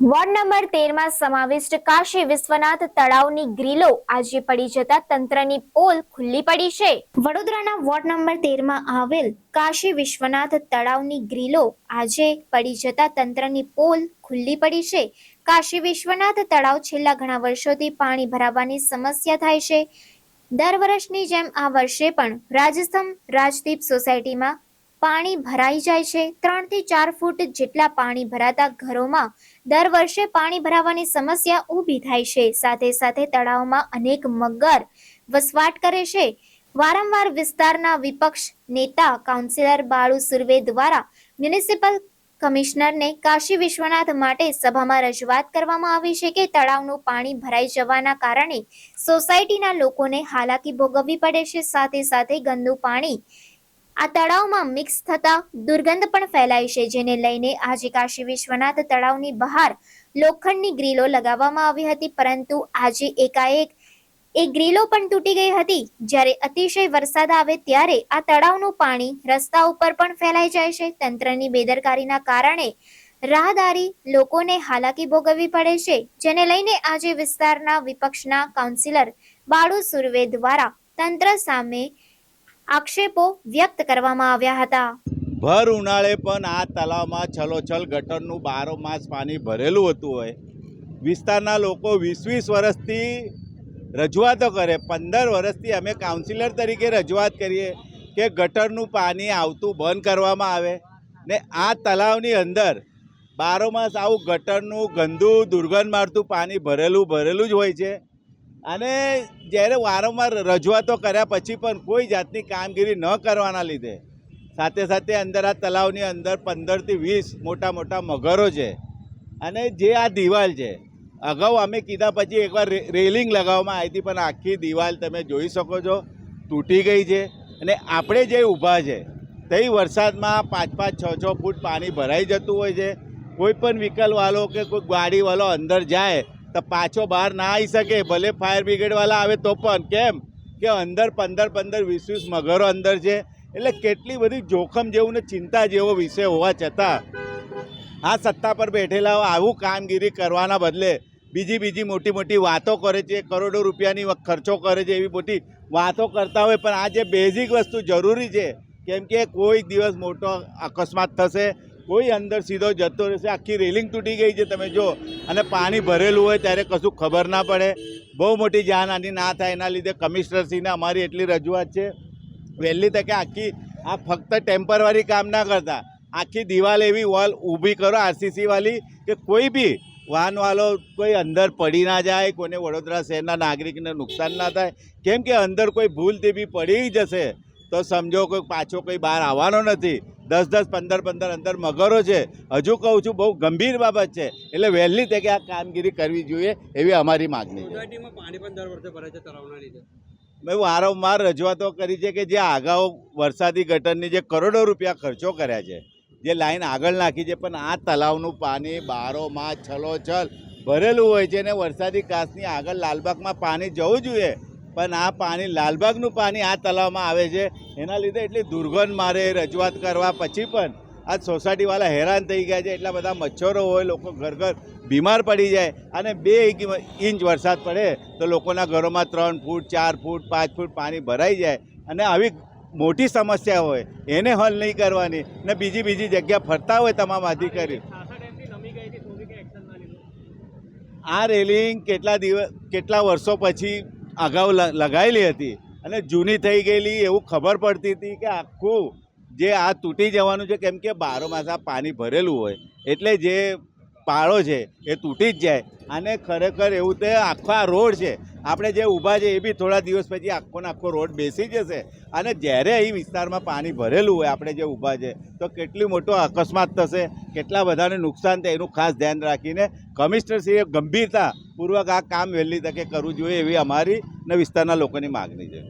Ward number તેરમાં સમાવિષ્ટ કાશી વિશ્વનાથ તળાવની ગ્રીલો આજે પડી જતા તંત્રની પોલ ખુલ્લી પડી છે. વડોદરાના વોર્ડ નંબર તેરમાં આવેલ કાશી વિશ્વનાથ તળાવની ગ્રીલો આજે પડી જતા તંત્રની પોલ ખુલ્લી પડી છે. કાશી વિશ્વનાથ તળાવ છેલ્લા ઘણા વર્ષોથી પાણી ભરાવાની સમસ્યા થાય છે. દર વર્ષની જેમ આ વર્ષે પણ રાજસ્થાન રાજદીપ સોસાયટીમાં પાણી ભરાઈ જાય છે. ત્રણથી ચાર ફૂટ જેટલા પાણી ભરાતા ઘરોમાં દર વર્ષે પાણી ભરાવાની સમસ્યા ઊભી થાય છે. સાથે સાથે તળાવમાં અનેક મગર વસવાટ કરે છે. વારંવાર વિસ્તારના વિપક્ષ નેતા કાઉન્સિલર બાળુ સુર્વે દ્વારા મ્યુનિસિપલ કમિશનરને કાશી વિશ્વનાથ માટે સભામાં રજૂઆત કરવામાં આવી છે કે તળાવનું પાણી ભરાઈ જવાના કારણે સોસાયટીના લોકોને હાલાકી ભોગવવી પડે છે. સાથે સાથે ગંદુ પાણી આ તળાવમાં મિક્સ થતા દુર્ગંધ પણ ફેલાય છે, જેને લઈને આજે કાશી વિશ્વનાથ તળાવની બહાર લોખંડની ગ્રીલો લગાવવામાં આવી હતી, પરંતુ આજે એકાએક એ ગ્રીલો પણ તૂટી ગઈ હતી. જ્યારે અતિશય વરસાદ આવે ત્યારે આ તળાવનું પાણી રસ્તા ઉપર પણ ફેલાઈ જાય છે. તંત્રની બેદરકારીના કારણે રાહદારી લોકોને હાલાકી ભોગવવી પડે છે, જેને લઈને આજે વિસ્તારના વિપક્ષના કાઉન્સિલર બાળુ સુર્વે દ્વારા તંત્ર સામે આક્ષેપો વ્યક્ત કરવામાં આવ્યા હતા. ભર ઉનાળે પણ આ તળાવમાં છલોછલ ગટરનું બારો માસ પાણી ભરેલું હતું હોય. વિસ્તારના લોકો વીસ વીસ વર્ષથી રજૂઆતો કરે. પંદર વર્ષથી અમે કાઉન્સિલર તરીકે રજૂઆત કરીએ કે ગટરનું પાણી આવતું બંધ કરવામાં આવે ને આ તળાવની અંદર બારો માસ આવું ગટરનું ગંદુ દુર્ગંધ મારતું પાણી ભરેલું ભરેલું જ હોય છે. અને જ્યારે વારંવાર રજૂઆતો કર્યા પછી પણ કોઈ જાતની કામગીરી ન કરવાના લીધે, સાથે સાથે અંદર આ તળાવની અંદર પંદરથી વીસ મોટા મોટા મગરો છે અને જે આ દિવાલ છે, અગાઉ અમે કીધા પછી એકવાર રેલિંગ લગાવવામાં આવી હતી, પણ આખી દિવાલ તમે જોઈ શકો છો, તૂટી ગઈ છે અને આપણે જે ઊભા છે તે વરસાદમાં પાંચ પાંચ છ છ ફૂટ પાણી ભરાઈ જતું હોય છે, કોઈ પણ વ્હીકલવાળો કે કોઈ ગાડીવાળો અંદર જાય તો પાછો બહાર ના આવી શકે. ભલે ફાયર બ્રિગેડવાળા આવે તો પણ. કેમ? કે અંદર પંદર પંદર વીસ વીસ મગરો અંદર છે. એટલે કેટલી બધી જોખમ જેવું ને ચિંતા જેવો વિષય હોવા છતાં. આ સત્તા પર બેઠેલા આવું કામગીરી કરવાના બદલે બીજી બીજી મોટી મોટી વાતો કરે છે. કરોડો રૂપિયાની ખર્ચો કરે છે એવી મોટી વાતો કરતા હોય. પણ આ જે બેઝિક વસ્તુ જરૂરી છે, કેમ કે કોઈ દિવસ મોટો અકસ્માત થશે કોઈ અંદર સીધો જતો રહેશે. આખી રેલિંગ તૂટી ગઈ છે, તમે જો અને પાણી ભરેલું હોય ત્યારે કશું ખબર ના પડે. બહુ મોટી જાનહાની ના થાય. એના લીધે કમિશનરશ્રીને અમારી એટલી રજૂઆત છે. વહેલી તકે આખી, આ ફક્ત ટેમ્પરરી કામ ના કરતા. આખી દિવાલ એવી વોલ ઊભી કરો, આરસીસી વાળી કે કોઈ બી વાહનવાળો કોઈ અંદર પડી ના જાય, કોઈને વડોદરા શહેરના નાગરિકને નુકસાન ના થાય. કેમ કે અંદર કોઈ ભૂલથી બી પડી જશે તો સમજો કોઈ પાછો કોઈ બહાર આવવાનો નથી. દસ દસ પંદર પંદર અંદર મગરો છે. હજુ કહું છું બહુ ગંભીર બાબત છે. એટલે વહેલી તકે આ કામગીરી કરવી જોઈએ એવી અમારી માગણી છે. મેં વારંવાર રજૂઆતો કરી છે કે જે આગાઉ વરસાદી ગટરની જે કરોડો રૂપિયા ખર્ચો કર્યા છે જે લાઈન આગળ નાખી છે પણ આ તળાવનું પાણી બારો માં છલોછલ ભરેલું હોય છે અને વરસાદી કાસની આગળ લાલબાગમાં પાણી જવું જોઈએ પણ આ પાણી લાલબાગનું પાણી આ તલાવમાં આવે છે. એના લીધે એટલી દુર્ગંધ મારે રજૂઆત કરવા પછી પણ આ સોસાયટીવાળા હેરાન થઈ ગયા છે. એટલા બધા મચ્છરો હોય, લોકો ઘર ઘર બીમાર પડી જાય અને બે ઇંચ- વરસાદ પડે તો લોકોના ઘરોમાં ત્રણ ફૂટ, ચાર ફૂટ, પાંચ ફૂટ પાણી ભરાઈ જાય અને આવી મોટી સમસ્યા હોય, એને હલ નહીં કરવાની ને બીજી બીજી જગ્યા ફરતા હોય તમામ અધિકારી આ રેલિંગ કેટલા દિવસ, કેટલા વર્ષો પછી અગાઉ લગાવેલી હતી. અને જૂની થઈ ગયેલી એવું ખબર પડતી હતી કે આખું જે આ તૂટી જવાનું છે, કેમ કે બારો માસ આ પાણી ભરેલું હોય. એટલે જે પાળો છે, એ તૂટી જ જાય. અને ખરેખર એવું તે આખો રોડ છે, આપણે જે ઊભા છે એ બી થોડા દિવસ પછી આખો આખો રોડ બેસી જશે. અને જ્યારે અહીં વિસ્તારમાં પાણી ભરેલું હોય, આપણે જે ઊભા છે, તો કેટલી મોટો અકસ્માત થશે, કેટલા બધાને નુકસાન થાય એનું ખાસ ધ્યાન રાખીને કમિશનરશ્રીએ ગંભીરતા પૂર્વક આ કામ વહેલી તકે કરવું જોઈએ એવી અમારી ને વિસ્તારના લોકોની માગણી છે.